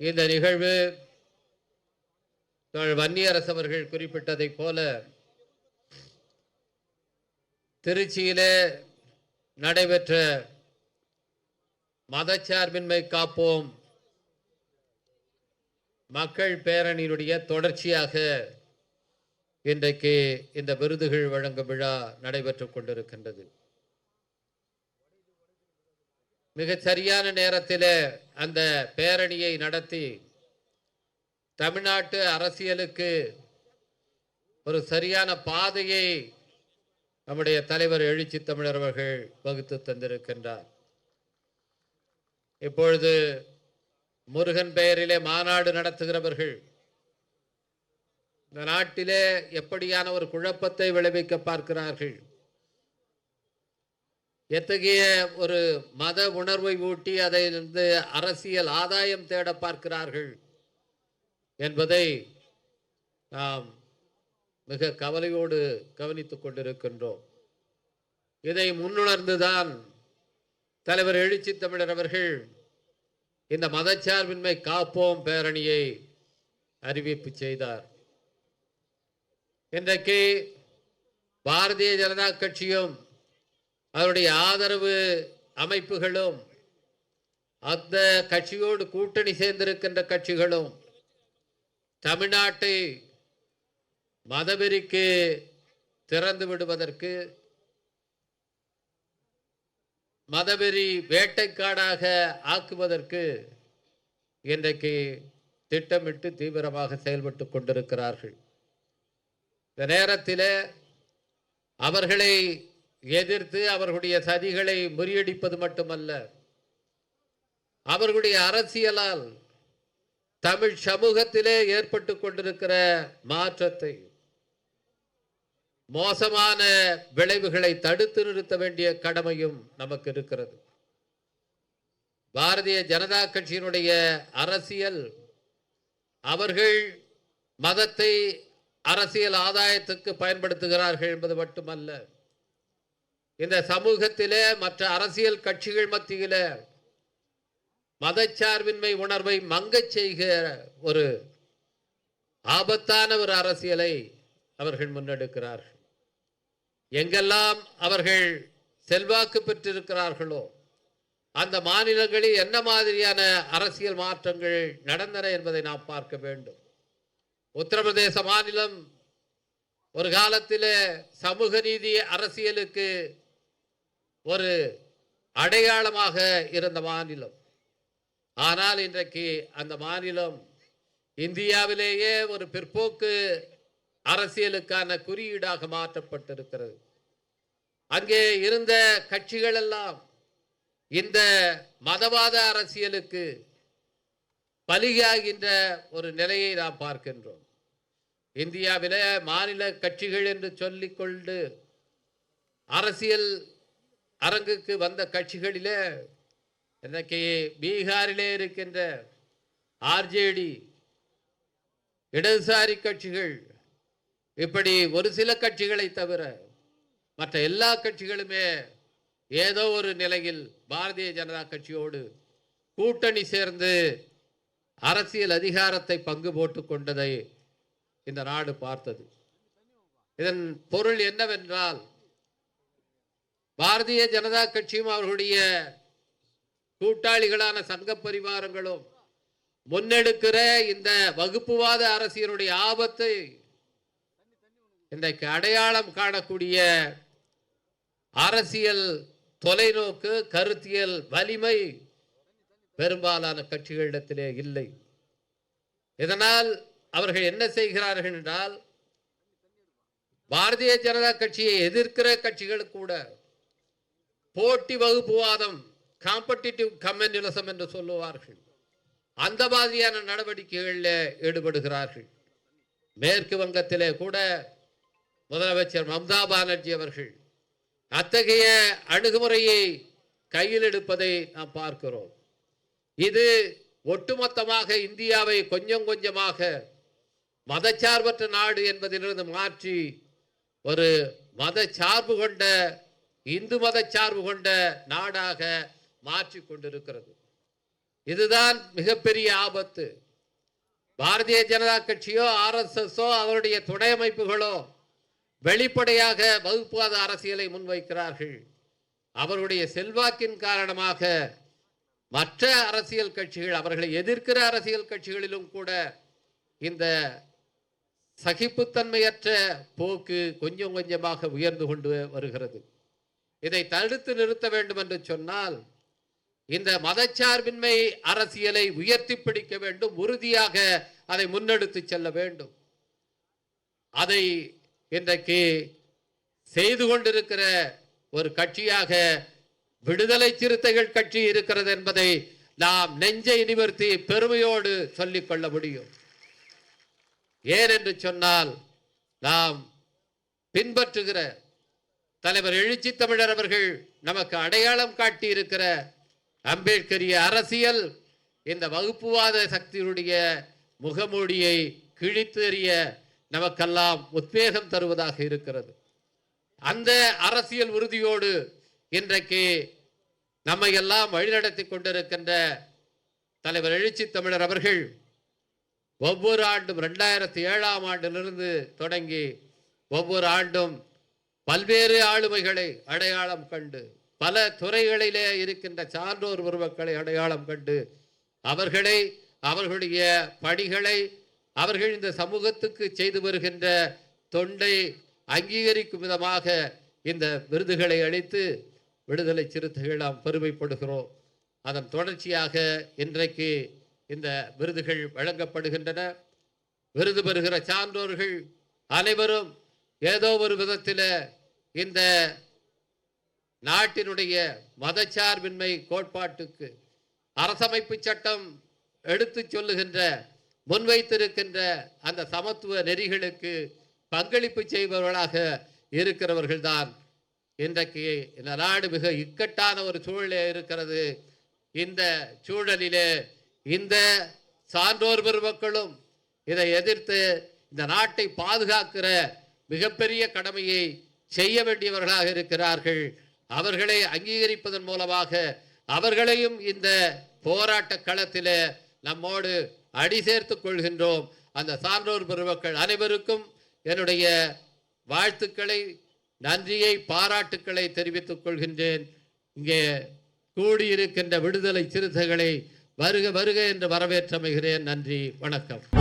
இந்த நிகழ்வு வன்னியரசவர்கள் வன்னியரசு அவர்கள் குறிப்பிட்டதைப் போல திருச்சியிலே நடைபெற்ற மதச்சார்பின்மை காப்போம் மக்கள் பேரணியினுடைய தொடர்ச்சியாக இன்றைக்கு இந்த விருதுகள் வழங்கும் விழா நடைபெற்றுக் கொண்டிருக்கின்றது. மிகச் சரியான நேரத்தில் அந்த பேரணியை நடத்தி தமிழ்நாட்டு அரசியலுக்கு ஒரு சரியான பாதையை நம்முடைய தலைவர் எழுச்சி தமிழர் அவர்கள் வகுத்து தந்திருக்கின்றார். இப்பொழுது முருகன் பெயரிலே மாநாடு நடத்துகிறவர்கள் இந்த நாட்டிலே எப்படியான ஒரு குழப்பத்தை விளைவிக்க பார்க்கிறார்கள்? எத்தகைய ஒரு மத உணர்வை ஊட்டி அதை வந்து அரசியல் ஆதாயம் தேட பார்க்கிறார்கள் என்பதை நாம் மிக கவலையோடு கவனித்துக் கொண்டிருக்கின்றோம். இதை முன்னுணர்ந்துதான் தலைவர் எழுச்சி தமிழர் அவர்கள் இந்த மதச்சார்பின்மை காப்போம் பேரணியை அறிவிப்பு செய்தார். இன்றைக்கு பாரதிய ஜனதா கட்சியும் அதனுடைய ஆதரவு அமைப்புகளும் அந்த கட்சியோடு கூட்டணி சேர்ந்திருக்கின்ற கட்சிகளும் தமிழ்நாட்டை மதவெறிக்கு திறந்து விடுவதற்கு மதவெறி வேட்டைக்காடாக ஆக்குவதற்கு இன்றைக்கு திட்டமிட்டு தீவிரமாக செயல்பட்டு கொண்டிருக்கிறார்கள். இந்த நேரத்தில் அவர்களை எதிர்த்து அவர்களுடைய சதிகளை முறியடிப்பது மட்டுமல்ல அவர்களுடைய அரசியலால் தமிழ் சமூகத்திலே ஏற்பட்டு கொண்டிருக்கிற மாற்றத்தை மோசமான விளைவுகளை தடுத்து நிறுத்த வேண்டிய கடமையும் நமக்கு இருக்கிறது. பாரதிய ஜனதா கட்சியினுடைய அரசியல் அவர்கள் மதத்தை அரசியல் ஆதாயத்துக்கு பயன்படுத்துகிறார்கள் என்பது மட்டுமல்ல இந்த சமூகத்திலே மற்ற அரசியல் கட்சிகள் மத்தியில் மதச்சார்பின்மை உணர்வை மங்கச் செய்கிற ஒரு ஆபத்தான ஒரு அரசியலை அவர்கள் முன்னெடுக்கிறார்கள். எங்கெல்லாம் அவர்கள் செல்வாக்கு பெற்றிருக்கிறார்களோ அந்த மாநிலங்களில் என்ன மாதிரியான அரசியல் மாற்றங்கள் நடந்தன என்பதை நாம் பார்க்க வேண்டும். உத்தரப்பிரதேச மாநிலம் ஒரு காலத்தில் சமூக நீதி அரசியலுக்கு ஒரு அடையாளமாக இருந்த மாநிலம். ஆனால் இன்றைக்கு அந்த மாநிலம் இந்தியாவிலேயே ஒரு பிற்போக்கு அரசியலுக்கான குறியீடாக மாற்றப்பட்டிருக்கிறது. அங்கே இருந்த கட்சிகள் எல்லாம் இந்த மதவாத அரசியலுக்கு பலியாகின்ற ஒரு நிலையை நாம் பார்க்கின்றோம். இந்தியாவிலே மாநில கட்சிகள் என்று சொல்லிக்கொண்டு அரசியல் அரங்குக்கு வந்த கட்சிகளிலே இன்றைக்கு பீகாரிலே இருக்கின்ற ஆர்ஜேடி இடதுசாரி கட்சிகள் இப்படி ஒரு சில கட்சிகளை தவிர மற்ற எல்லா கட்சிகளுமே ஏதோ ஒரு நிலையில் பாரதிய ஜனதா கட்சியோடு கூட்டணி சேர்ந்து அரசியல் அதிகாரத்தை பங்கு போட்டு கொண்டதை இந்த நாடு பார்த்தது. இதன் பொருள் என்னவென்றால் பாரதிய ஜனதா கட்சியும் அவர்களுடைய கூட்டாளிகளான சங்க பரிவாரங்களும் முன்னெடுக்கிற இந்த வகுப்புவாத அரசியலுடைய ஆபத்தை இன்றைக்கு அடையாளம் காணக்கூடிய அரசியல் தொலைநோக்கு கருத்தியல் வலிமை பெரும்பாலான கட்சிகளிடத்திலே இல்லை. இதனால் அவர்கள் என்ன செய்கிறார்கள் என்றால் பாரதிய ஜனதா கட்சியை எதிர்க்கிற கட்சிகள் கூட போட்டி வகுப்புவாதம் காம்படிட்டிவ் கம்யூனிசம் என்று சொல்லுவார்கள். அந்த மாதிரியான நடவடிக்கைகளில் ஈடுபடுகிறார்கள். மேற்கு வங்கத்திலே கூட முதலமைச்சர் மம்தா பானர்ஜி அவர்கள் அத்தகைய அணுகுமுறையை கையில் எடுப்பதை நாம் பார்க்கிறோம். இது ஒட்டுமொத்தமாக இந்தியாவை கொஞ்சம் கொஞ்சமாக மதச்சார்பற்ற நாடு என்பதிலிருந்து மாற்றி ஒரு மத சார்பு கொண்ட இந்து மத சார்பு கொண்ட நாடாக மாற்றி கொண்டிருக்கிறது. இதுதான் மிகப்பெரிய ஆபத்து. பாரதிய ஜனதா கட்சியோ ஆர்எஸ்எஸ்ஸோ அவருடைய துணை அமைப்புகளோ வெளிப்படையாக வகுப்புவாத அரசியலை முன்வைக்கிறார்கள். அவருடைய செல்வாக்கின் காரணமாக மற்ற அரசியல் கட்சிகள் அவர்களை எதிர்க்கிற அரசியல் கட்சிகளிலும் கூட இந்த சகிப்புத்தன்மையற்ற போக்கு கொஞ்சம் கொஞ்சமாக உயர்ந்து கொண்டு வருகிறது. இதை தடுத்து நிறுத்த வேண்டும் என்று சொன்னால் இந்த மதச்சார்பின்மை அரசியலை உயர்த்தி பிடிக்க வேண்டும் உறுதியாக அதை முன்னெடுத்து செல்ல வேண்டும். அதை இன்றைக்கு செய்து கொண்டிருக்கிற ஒரு கட்சியாக விடுதலை சிறுத்தைகள் கட்சி இருக்கிறது என்பதை நாம் நெஞ்சை நிவர்த்தி பெருமையோடு சொல்லிக் கொள்ள முடியும். ஏன் என்று சொன்னால் நாம் பின்பற்றுகிற தலைவர் எழுச்சி தமிழர் அவர்கள் நமக்கு அடையாளம் காட்டி இருக்கிற அம்பேத்கரிய அரசியல் இந்த வகுப்புவாத சக்தியுடைய முகமூடியை கிழித்தெறிய நமக்கெல்லாம் உத்வேகம் தருவதாக இருக்கிறது. அந்த அரசியல் உறுதியோடு இன்றைக்கு நம்மை எல்லாம் வழிநடத்தி கொண்டிருக்கின்ற தலைவர் எழுச்சி தமிழர் அவர்கள் ஒவ்வொரு ஆண்டும் ரெண்டாயிரத்தி ஏழாம் ஆண்டிலிருந்து தொடங்கி ஒவ்வொரு ஆண்டும் பல்வேறு ஆளுமைகளை அடையாளம் கண்டு பல துறைகளிலே இருக்கின்ற சான்றோர் உருவக்களை அடையாளம் கண்டு அவர்களை அவர்களுடைய பணிகளை அவர்கள் இந்த சமூகத்துக்கு செய்து வருகின்ற தொண்டை அங்கீகரிக்கும் விதமாக இந்த விருதுகளை அளித்து விடுதலை சிறுத்தைகள் நாம் பெருமைப்படுகிறோம். அதன் தொடர்ச்சியாக இன்றைக்கு இந்த விருதுகள் வழங்கப்படுகின்றன. விருது பெறுகிற சான்றோர்கள் அனைவரும் ஏதோ ஒரு விதத்தில் இந்த நாட்டினுடைய மதச்சார்பின்மை கோட்பாட்டுக்கு அரசமைப்பு சட்டம் எடுத்து சொல்லுகின்ற முன்வைத்திருக்கின்ற அந்த சமத்துவ நெறிகளுக்கு பங்களிப்பு செய்பவர்களாக இருக்கிறவர்கள்தான். இன்றைக்கு இந்த நாடு மிக இக்கட்டான ஒரு சூழலே இருக்கிறது. இந்த சூழலிலே இந்த சான்றோர் பெருமக்களும் இதை எதிர்த்து இந்த நாட்டை பாதுகாக்கிற மிகப்பெரிய கடமையை செய்ய வேண்டியவர்களாக இருக்கிறார்கள். அவர்களை அங்கீகரிப்பதன் மூலமாக அவர்களையும் இந்த போராட்ட களத்தில் நம்மோடு அடி சேர்த்து கொள்கின்றோம். அந்த சான்றோர் பெருமக்கள் அனைவருக்கும் என்னுடைய வாழ்த்துக்களை நன்றியை பாராட்டுக்களை தெரிவித்துக் கொள்கின்றேன். இங்கே கூடியிருக்கின்ற விடுதலை சிறுத்தைகளை வருக வருக என்று வரவேற்றமைகிறேன். நன்றி வணக்கம்.